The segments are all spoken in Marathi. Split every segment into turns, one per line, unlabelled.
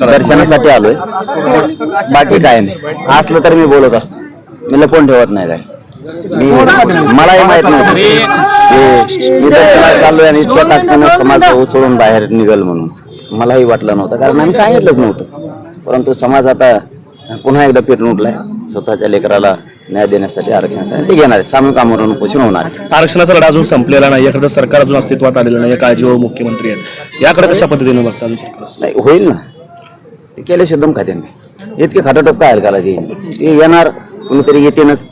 दर्शनासाठी आलोय. बाकी काय नाही. असलं तर मी बोलत असतो. मी लपवून ठेवत नाही काय. मी मलाही माहीत नव्हतं. मी दर्शनाला चाललोय आणि इतक्या ताकदीनं समाज सोडून बाहेर निघल म्हणून. मलाही वाटलं नव्हतं. कारण आम्ही सांगितलंच नव्हतं. परंतु समाज आता पुन्हा एकदा पेटून उठलाय. स्वतःच्या लेकराला न्याय देण्यासाठी आरक्षणासाठी ते घेणार आहे. सामूहिक आमरण उपोषण होणार आहे.
आरक्षणाचा लढा अजून संपलेला नाही. याकडे सरकार अजून अस्तित्वात आलेलं नाही. काळजीवाहू मुख्यमंत्री आहेत. याकडे कशा पद्धतीने बघता अजून सरकार
नाही होईल ना. ते केले शुद्धम खाते नाही इतके खाटाटोप काय हलकाला ते ते येणार कोणीतरी येतेनच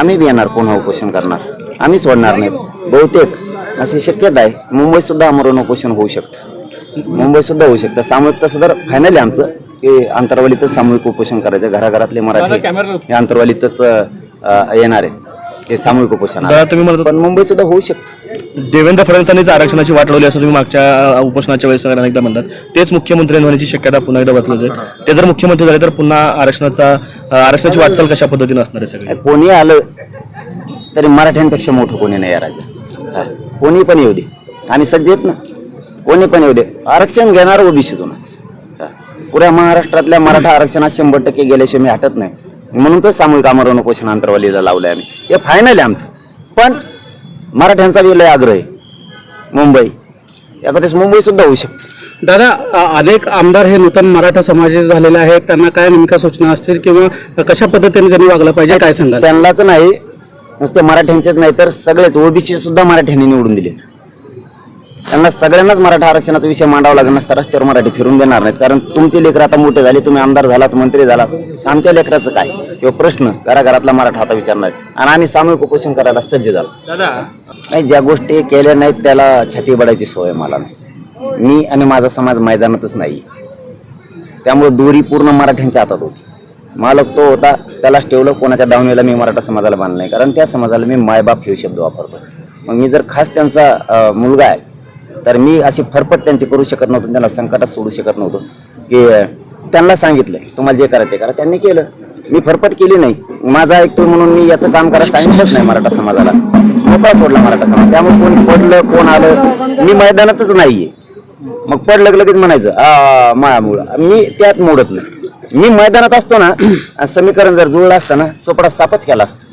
आम्ही बी येणार पुन्हा उपोषण करणार? आम्ही सोडणार नाहीत बहुतेक अशी शक्यता आहे. मुंबईत सुद्धा आमरण उपोषण होऊ शकतं. मुंबईत सुद्धा होऊ शकतं. सामूहिक तसं तर फायनल आहे आमचं. की अंतरवालीतच सामूहिक उपोषण करायचं. घराघरातले मराठी हे अंतरवालीतच येणार आहेत ते सामूहिक उपोषण
दादा तुम्ही म्हणत
पण मुंबईत सुद्धा होऊ शकतं.
देवेंद्र फडणवीसांनीच आरक्षणाची वाट लावली असं तुम्ही मागच्या उपोषणाच्या वेळेस अनेकदा म्हणतात. तेच मुख्यमंत्री होण्याची शक्यता पुन्हा एकदा बदलत ते जर मुख्यमंत्री झाले तर पुन्हा आरक्षणाचा आरक्षणाची वाटचाल कशा पद्धतीने असणार आहे सगळे?
कोणी आलं तरी मराठ्यांपेक्षा मोठं कोणी नाही या राजा कोणी पण येऊ दे. आणि सज्जेत ना. कोणी पण येऊ दे. आरक्षण घेणार ओबीसीतूनच हा. पुऱ्या महाराष्ट्रातल्या मराठा आरक्षणात शंभर टक्के गेल्याशिवाय मी हटत नाही. म्हणून तर सामूहिक आमरण उपोषण अंतरवालीला लावलंय आम्ही. ते फायनल आहे आमचं. पण मराठ्यांचा बी लय आग्रह आहे. मुंबई. एखाद्याच मुंबई सुद्धा होऊ शकते.
दादा अ- अनेक आमदार हे नूतन मराठा समाजाचे झालेले आहेत. त्यांना काय नेमक्या सूचना असतील किंवा कशा पद्धतीने त्यांनी वागलं पाहिजे काय सांगाल?
त्यांनाच नाही नुसते मराठ्यांचेच नाही तर सगळेच ओबीसी सुद्धा मराठ्यांनी निवडून दिलेत. त्यांना सगळ्यांनाच मराठा आरक्षणाचा विषय मांडावा लागणार नसता रस्त्यावर मराठी फिरून देणार नाहीत. कारण तुमचे लेकर आता मोठे झाले तुम्ही आमदार झालात मंत्री झालात. आमच्या लेकराचं काय? किंवा प्रश्न घराघरातला मराठा आता विचारणार. आणि आम्ही सामूहिक उपोषण करायला सज्ज झालो. नाही ज्या गोष्टी केल्या नाहीत त्याला छाती बडायची सवय मला नाही. मी आणि माझा समाज मैदानातच नाही. त्यामुळे दोरी पूर्ण मराठ्यांच्या हातात होती. मालक तो होता त्यालाच ठेवलं कोणाच्या दावणीला मी मराठा समाजाला बांधलं नाही. कारण त्या समाजाला मी मायबाप हे शब्द वापरतो. मग मी जर खास त्यांचा मुलगा आहे तर मी अशी फरफट त्यांची करू शकत नव्हतो त्यांना संकटात सोडू शकत नव्हतो. की त्यांना सांगितलं तुम्हाला जे करायचं ते करा. त्यांनी केलं. मी फरफट केली नाही. माझा ऐकतो म्हणून मी याचं काम करायला सांगितलंच नाही मराठा समाजाला. मोकळा सोडला मराठा समाज. त्यामुळे कोण पडलं कोण आलं मी मैदानातच नाहीये. मग पडलं लगेच म्हणायचं आ मायामुळं मी त्यात मोडत नाही. मी मैदानात असतो ना आणि समीकरण जर जुळलं असतं ना सोपडा सापच केला असतं.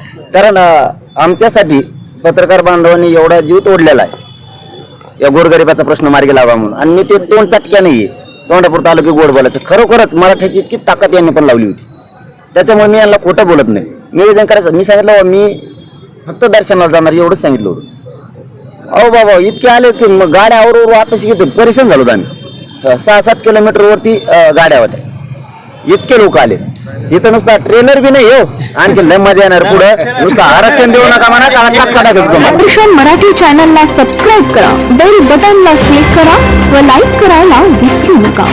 कारण आमच्यासाठी पत्रकार बांधवांनी एवढा जीव तोडलेला आहे. या गोरगरिबाचा प्रश्न मार्गी लावा म्हणून. आणि मी ते तोंड चटक्या नाहीये. तोंडापूर तालुके गोड बोलायचं खरोखरच मराठ्याची इतकी ताकद यांनी पण लावली होती. त्याच्यामुळे मी यांना खोटं बोलत नाही. निवेदन करायचं. मी सांगितलं मी फक्त दर्शनाला जाणार. एवढंच सांगितलं होतं. अहो बाबा इतके आले की मग गाड्या आवर आताशी घेतो परेशान झालो होतो आम्ही. सहा सात किलोमीटरवरती गाड्या होत्या. इतके लोक आले. इथं नुसता ट्रेलर बी नाही येऊ आणखी लय मजा येणार पुढे. नुसतं आरक्षण देऊ नका म्हणा का कचका टाकायचं तुम्हाला
मराठी चॅनलला सबस्क्राईब करा. बेल बटनला क्लिक करा व लाईक करायला विसरू नका.